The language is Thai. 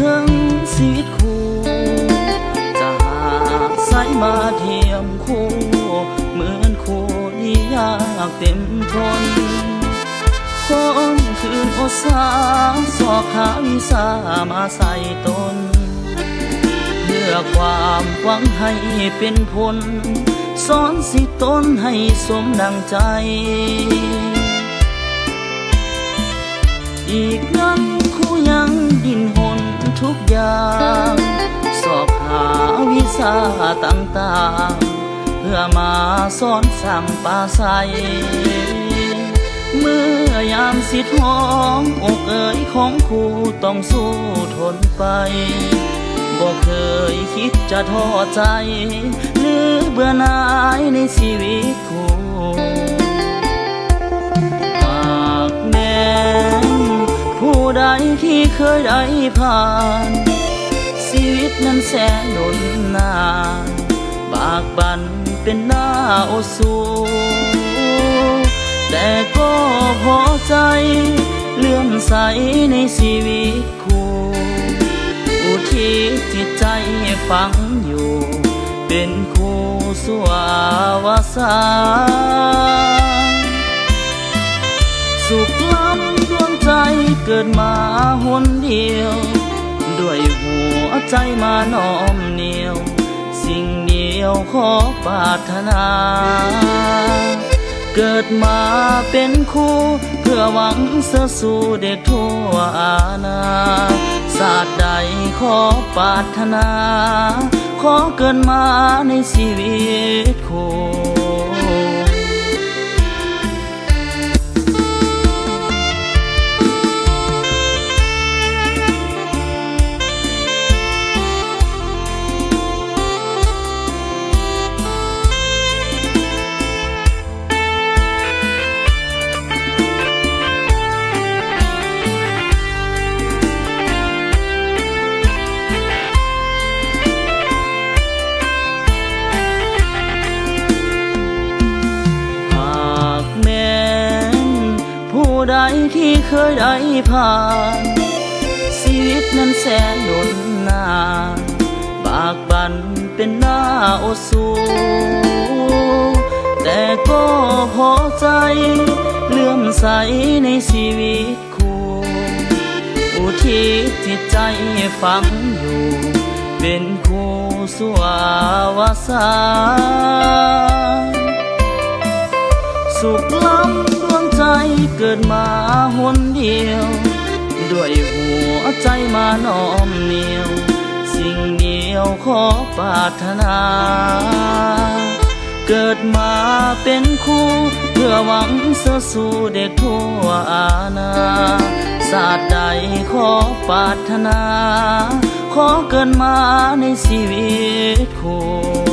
ถึงชีวิตคู่จะหาสายมาเทียมคู่เหมือนคู่ที่ยากเต็มทนคนคืนโอสาสอกหาวิสามาใส่ตน เพื่อความหวังให้เป็นผลสอนสิตนให้สมดังใจ อีกนั้นคู่ยังดินห ต่างๆ เพื่อมาสอนสั่งปาใส เมื่อยามสิท้องอกเอ๋ยของครูต้องสู้ทนไปบอกเคยคิดจะท้อใจ หรือเบื่อหน่ายในชีวิตคู่หากแม้นผู้ใดที่เคยได้ผ่าน ชีวิตนั้นแสนหนนนานบากบันเป็นหน้าโอสูแต่ก็พอใจ เลื่อมใสในชีวิตคู่อุทิศจิตใจฝังอยู่ เป็นคู่สวาวาสานสุขล้ำดวงใจเกิดมาหนเดียว ด้วยหัว ใจมาน้อมเหนียว สิ่งเดียวขอปรารถนา เกิดมาเป็นคู่เพื่อหวังเสอสู่เด็กทั่วอาณาศาสตร์ใดขอปรารถนา ขอเกิดมาในชีวิตคู่ ใดที่เคยได้ผ่าน ชีวิตนั้นแสนหนุนนาบากบันเป็นหน้าโอสูแต่ก็พอใจ เลื่อมใสในชีวิตคู่อุทิศจิตใจฝังอยู่ เป็นคู่สวาวสา สุขล้ำดวงใจเกิดมาหนเดียว ด้วยหัวใจมาน้อมเหนียว สิ่งเดียวขอปรารถนา เกิดมาเป็นคู่เพื่อหวังเสอสู่เด็กทั่วอาณาศาสตร์ใดขอปรารถนา ขอเกินมาในชีวิตคู่